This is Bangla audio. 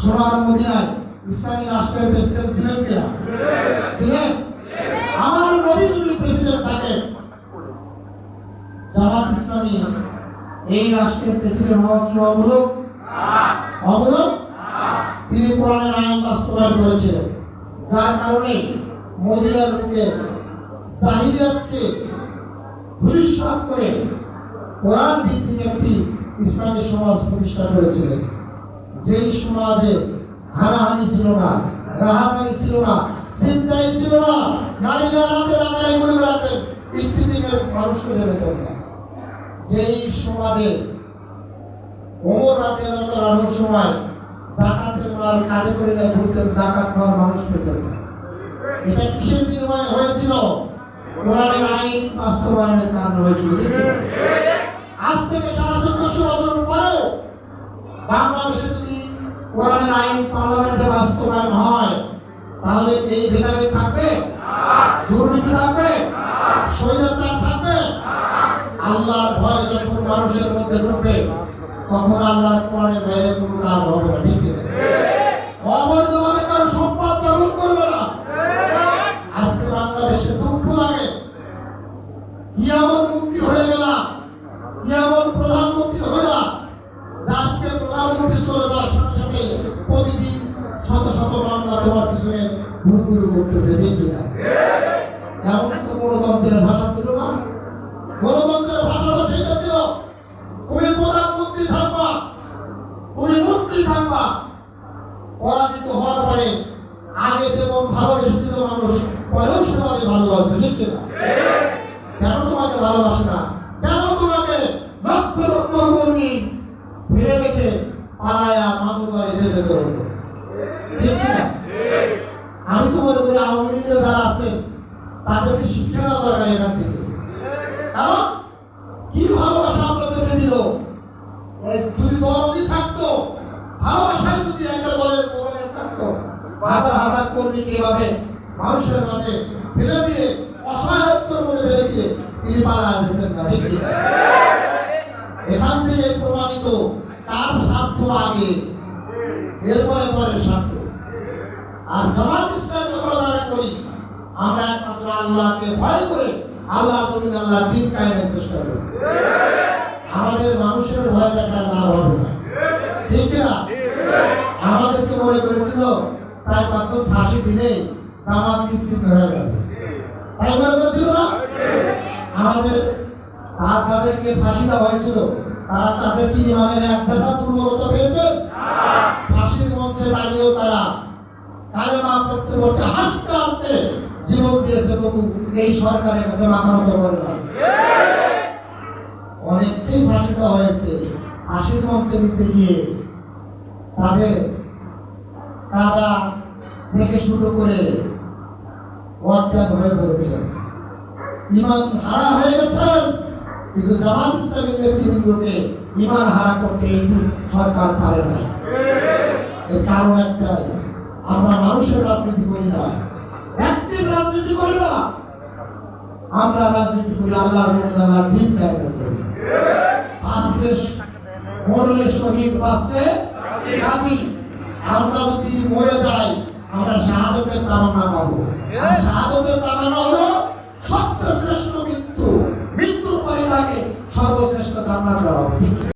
সোনার মদিনায় ইসলামী রাষ্ট্রের প্রেসিডেন্ট ছিলেন কিনা ছিলেন? আমার নবী যদি প্রেসিডেন্ট থাকেন জামাত ইসলামী এই রাষ্ট্রের প্রেসিডেন্ট হওয়া কি অমূলক অমূলক তিনি কোরআনের আইন বাস্তবায়ন করেছিলেন। যার কারণে মদিনার বুকে জাহিরাতকে ধূলিসাৎ করে কোরআন ভিত্তিক একটি ইসলামী সমাজ প্রতিষ্ঠা করেছিলেন। যেই সমাজে হানাহানি ছিল না, রাহাজানি ছিল না চিন্তাই ছিল না, নারীরা রাতে রাতে ঘুরে বেড়াতেন ইফতিজিকের মানুষকে যেতেন না যেই সমাজে ওমর রাতে রাতে রানোর সময় জাকাতের মাল কাজে করে নেয় ঘুরতেন জাকাত খাওয়ার মানুষ পেতেন না এটা কিসের বিনিময়ে হয়েছিল? কোরআনের আইন বাস্তবায়নের কারণে হয়েছিল আজ থেকে সাড়ে চোদ্দশো বছর পরেও বাংলাদেশে যদি কোরআনের আইন পার্লামেন্টে বাস্তবায়ন হয়, তাহলে এই ভেদাভেদ থাকবে? দুর্নীতি থাকবে? স্বৈরাচার থাকবে? আল্লাহর ভয় যখন মানুষের মধ্যে ঢুকবে, তখন আল্লাহর কোরআনের বাইরে কোনো কাজ হবে না, ঠিক কিনা? অবৈধভাবে কারও সম্পদ দখল করবে না আজকে বাংলাদেশে দুঃখ লাগে কি এমন মন্ত্রী হয়ে গেলাম কি এমন প্রধানমন্ত্রী হইলাম যে আজকে প্রধানমন্ত্রী চলে যাওয়ার সাথে সাথে প্রতিদিন শত শত মামলা তোমার পিছনে ঘুরু ঘুরু করতেছে ঠিক কিনা? এমন তো গণতন্ত্রের ভাষা ছিল না। গণতন্ত্রের ভাষা তো সেটা ছিল। তুমি প্রধানমন্ত্রী থাকবা, তুমি মন্ত্রী থাকবা। পরাজিত হওয়ার পরে আগে যেমন ভালোবেসেছিল মানুষ, পরেও সেভাবে ভালোবাসবে, ঠিক কিনা? কেন তোমাকে ভালোবাসে না? কেন তোমাকে লক্ষ লক্ষ কর্মী ফিরে রেখে পালায়া মামুর বাড়িতে যেতে হতো ঠিক কিনা? আমি তো মনে করি আওয়ামী লীগের যারা আছেন, তাদেরকে শিক্ষা দেওয়া দরকার এখান থেকে। কারণ কি ভালোবাসা আপনাদেরকে দিল? যদি থাকতো, ভালোবাসায় যদি একটা দলের প্রধানের থাকতো, হাজার হাজার মানুষের মাঝে ফেলে দিয়ে, অসহায়ত্বর মধ্যে ফেলে দিয়ে তিনি পালা যেতেন না, ঠিক এখান থেকে প্রমাণিত তার স্বার্থ আগে, এরপরে পরে স্বার্থ। আর জামাত ইসলামী আমরা যারা করি। আমরা একমাত্র আল্লাহকে ভয় করে আল্লাহ জমিন আল্লাহ দিন কায়েমের চেষ্টা করি আমাদের মানুষের ভয় হবে না। ঠিক না? আমাদেরকে মনে করেছিল, চার পাঁচজন ফাঁসি দিলে জামাত নিশ্চিত হয়ে যাবে। তাই মনে করেছিল না? আমাদের আর যাদেরকে ফাঁসি দেওয়া হয়েছিল, তারা তাদের কি ইমানের এক দুর্বলতা পেয়েছেন এই সরকারের কাছে মাথা নত করে না। অনেককেই ফাঁসি দেওয়া হয়েছে। ফাঁসির মঞ্চে নিতে গিয়ে তাদের কাদা থেকে শুরু করে অজ্ঞান হয়ে পড়েছেন। ইমান হারা হয়ে গেছেন, কিন্তু জামাত ইসলামের নেতৃবৃন্দকে ইমান হারা করতে এই সরকার পারে নাই। এর কারণ একটাই, আমরা মানুষের রাজনীতি করি না, ব্যক্তির রাজনীতি করি না। আমরা রাজনীতি করি আল্লাহ আল্লাহ ঠিক কায়েম করি আজকে মরলে শহীদ বাঁচতে কাজী। আমরা যদি মরে যাই, আমরা শাহাদতের তামান্না পাবো। শাহাদতের তামান্না